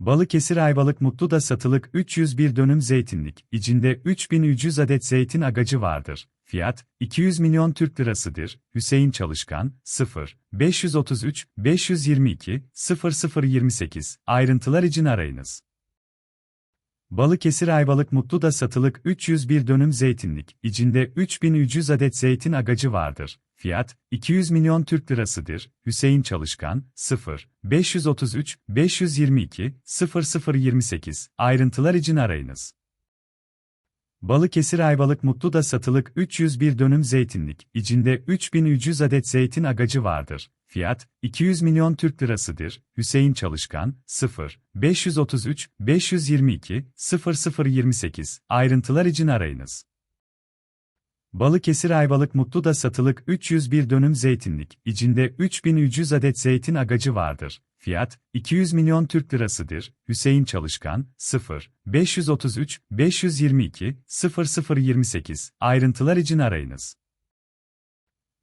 Balıkesir Ayvalık Mutlu'da satılık 301 dönüm zeytinlik, içinde 3300 adet zeytin agacı vardır. Fiyat, 200 milyon Türk lirasıdır. Hüseyin Çalışkan, 0, 533, 522, 0028, ayrıntılar için arayınız. Balıkesir Ayvalık Mutlu'da satılık 301 dönüm zeytinlik, içinde 3300 adet zeytin agacı vardır. Fiyat, 200 milyon Türk lirasıdır. Hüseyin Çalışkan, 0, 533, 522, 0028, ayrıntılar için arayınız. Balıkesir Ayvalık Mutlu'da satılık 301 dönüm zeytinlik, içinde 3300 adet zeytin agacı vardır. Fiyat, 200 milyon Türk lirasıdır. Hüseyin Çalışkan, 0, 533, 522, 0028, ayrıntılar için arayınız. Balıkesir Ayvalık Mutlu'da satılık 301 dönüm zeytinlik, içinde 3300 adet zeytin agacı vardır. Fiyat, 200 milyon Türk lirasıdır. Hüseyin Çalışkan, 0, 533, 522, 0028, ayrıntılar için arayınız.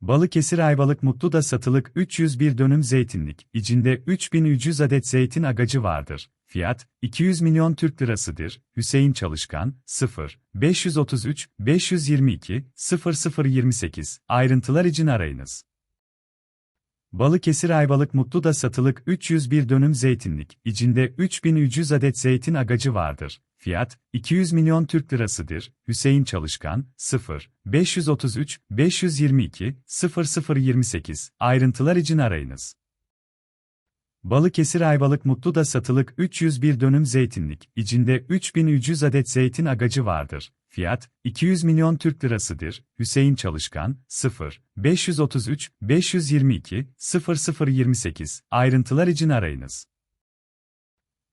Balıkesir Ayvalık Mutlu'da satılık 301 dönüm zeytinlik, içinde 3300 adet zeytin agacı vardır. Fiyat, 200 milyon Türk lirasıdır. Hüseyin Çalışkan, 0, 533, 522, 0028, ayrıntılar için arayınız. Balıkesir Ayvalık Mutlu'da satılık 301 dönüm zeytinlik, içinde 3300 adet zeytin agacı vardır. Fiyat, 200 milyon Türk lirasıdır. Hüseyin Çalışkan, 0, 533, 522, 0028, ayrıntılar için arayınız. Balıkesir Ayvalık Mutlu'da satılık 301 dönüm zeytinlik, içinde 3300 adet zeytin agacı vardır. Fiyat, 200 milyon Türk lirasıdır. Hüseyin Çalışkan, 0, 533, 522, 0028, ayrıntılar için arayınız.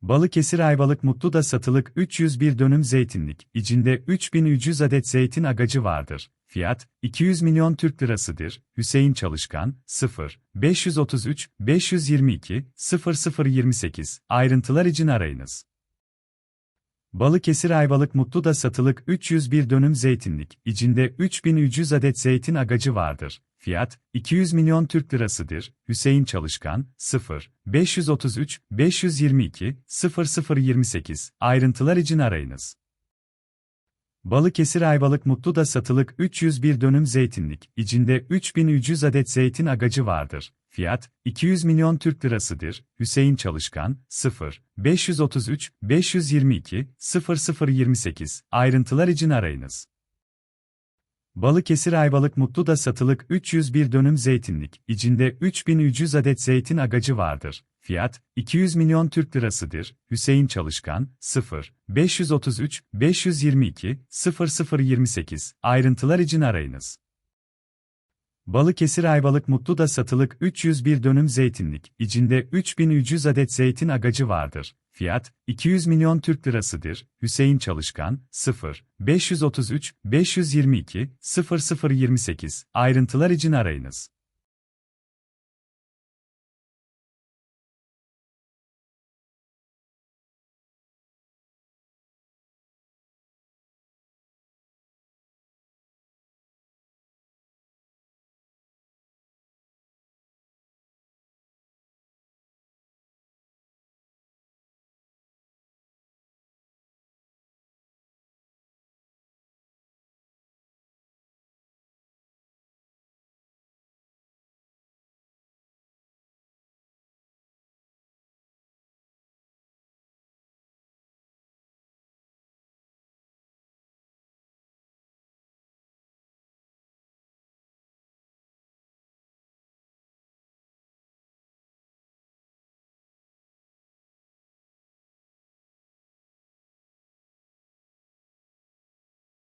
Balıkesir Ayvalık Mutlu'da satılık 301 dönüm zeytinlik, içinde 3300 adet zeytin agacı vardır. Fiyat, 200 milyon Türk lirasıdır. Hüseyin Çalışkan, 0, 533, 522, 0028, ayrıntılar için arayınız. Balıkesir Ayvalık Mutlu'da satılık 301 dönüm zeytinlik, içinde 3300 adet zeytin agacı vardır. Fiyat, 200 milyon Türk lirasıdır. Hüseyin Çalışkan, 0, 533, 522, 0028, ayrıntılar için arayınız. Balıkesir Ayvalık Mutlu'da satılık 301 dönüm zeytinlik, içinde 3300 adet zeytin agacı vardır. Fiyat, 200 milyon Türk lirasıdır. Hüseyin Çalışkan, 0, 533, 522, 0028, ayrıntılar için arayınız. Balıkesir Ayvalık Mutlu'da satılık 301 dönüm zeytinlik, içinde 3300 adet zeytin agacı vardır. Fiyat, 200 milyon Türk lirasıdır. Hüseyin Çalışkan, 0, 533, 522, 0028, ayrıntılar için arayınız. Balıkesir Ayvalık Mutlu'da satılık 301 dönüm zeytinlik, içinde 3300 adet zeytin agacı vardır. Fiyat, 200 milyon Türk lirasıdır. Hüseyin Çalışkan, 0, 533, 522, 0028, ayrıntılar için arayınız.